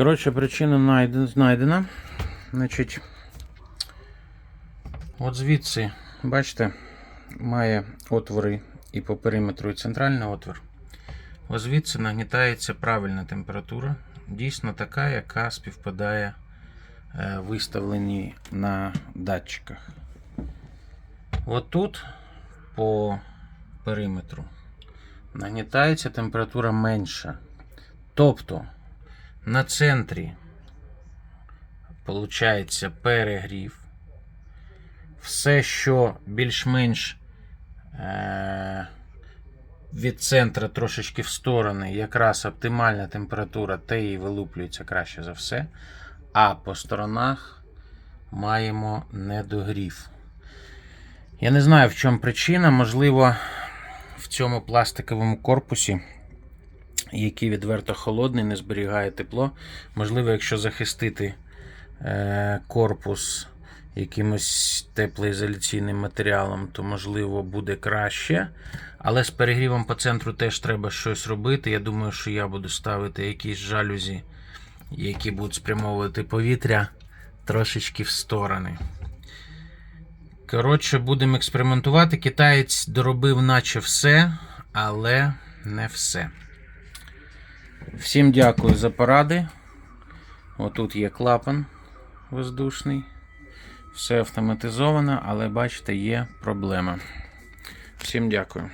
Коротше, причина знайдена. Значить, от звідси, бачите, має отвори і по периметру, і центральний отвір. Ось звідси нагнітається правильна температура, дійсно така, яка співпадає е, виставлені на датчиках. От тут по периметру нагнітається температура менша. Тобто на центрі получається перегрів. Все, що більш-менш е- від центра трошечки в сторони, якраз оптимальна температура, те і вилуплюється краще за все. А по сторонах маємо недогрів. Я не знаю, в чому причина. Можливо, в цьому пластиковому корпусі, який відверто холодний, не зберігає тепло. Можливо, якщо захистити е, корпус якимось теплоізоляційним матеріалом, то можливо буде краще. Але з перегрівом по центру теж треба щось робити. Я думаю, що я буду ставити якісь жалюзі, які будуть спрямовувати повітря трошечки в сторони. Коротше, будемо експериментувати. Китаєць доробив, наче все, але не все. Всім дякую за поради. Отут є клапан воздушний. Все автоматизовано, але бачите, є проблема. Всім дякую.